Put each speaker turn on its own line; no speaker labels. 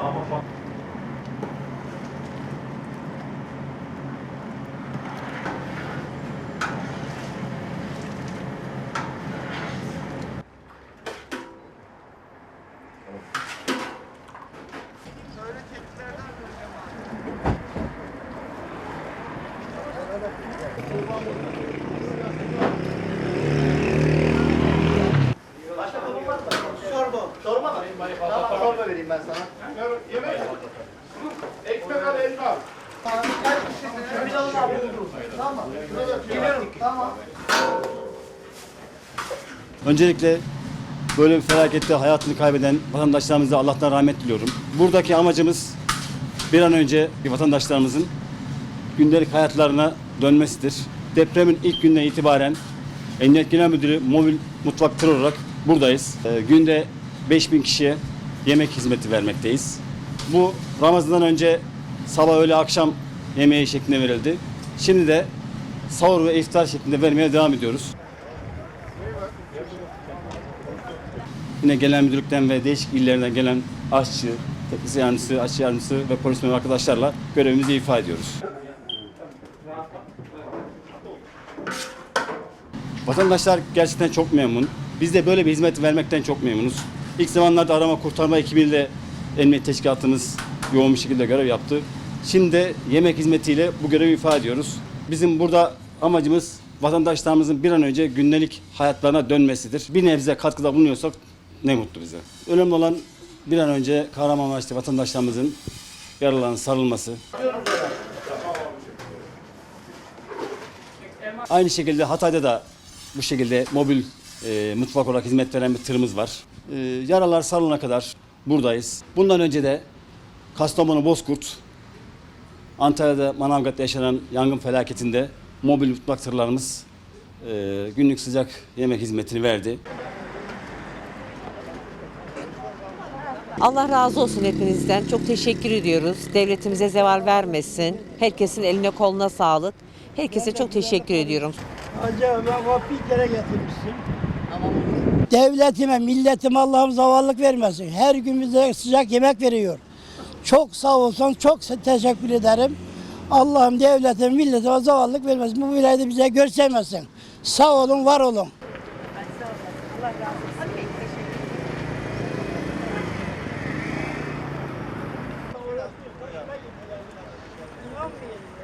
Başka Tamam vereyim ben sana.
Yemek. Ekmek al elma al.
Bir de onu al. Tamam. Geliyorum. Tamam.
Öncelikle böyle bir felakette hayatını kaybeden vatandaşlarımıza Allah'tan rahmet diliyorum. Buradaki amacımız bir an önce vatandaşlarımızın gündelik hayatlarına dönmesidir. Depremin ilk günden itibaren Emniyet Genel Müdürü mobil mutfak tır olarak buradayız. Ee, günde 5000 kişiye yemek hizmeti vermekteyiz. Bu Ramazan'dan önce sabah öğle akşam yemeği şeklinde verildi. Şimdi de sahur ve iftar şeklinde vermeye devam ediyoruz. Yine genel müdürlükten ve değişik illerden gelen aşçı, teknisyen yardımcısı, aşçı yardımcısı ve polis memuru arkadaşlarla görevimizi ifa ediyoruz. Vatandaşlar gerçekten çok memnun. Biz de böyle bir hizmet vermekten çok memnunuz. İlk zamanlarda arama kurtarma ekibiyle emniyet teşkilatımız yoğun bir şekilde görev yaptı. Şimdi de yemek hizmetiyle bu görevi ifa ediyoruz. Bizim burada amacımız vatandaşlarımızın bir an önce gündelik hayatlarına dönmesidir. Bir nebze katkıda bulunuyorsak ne mutlu bize. Önemli olan bir an önce Kahramanmaraş'ta vatandaşlarımızın yaralarının sarılması. Aynı şekilde Hatay'da da bu şekilde mobil e, mutfak olarak hizmet veren bir tırımız var. E, yaralar sarılana kadar buradayız. Bundan önce de Kastamonu Bozkurt, Antalya'da Manavgat'ta yaşanan yangın felaketinde mobil mutfak tırlarımız e, günlük sıcak yemek hizmetini verdi.
Allah razı olsun hepinizden. Çok teşekkür ediyoruz. Devletimize zeval vermesin. Herkesin eline koluna sağlık. Herkese çok teşekkür ediyorum.
Acaba kapıyı kere getirmişsin. Devletime, milletime Allah'ım zavallık vermesin. Her gün bize sıcak yemek veriyor. Çok sağ olsun, çok teşekkür ederim. Allah'ım devletime, milletime zavallık vermesin. Bu vilayeti bize göstermesin. Sağ olun, var olun.
Allah razı olsun. Teşekkür ederim.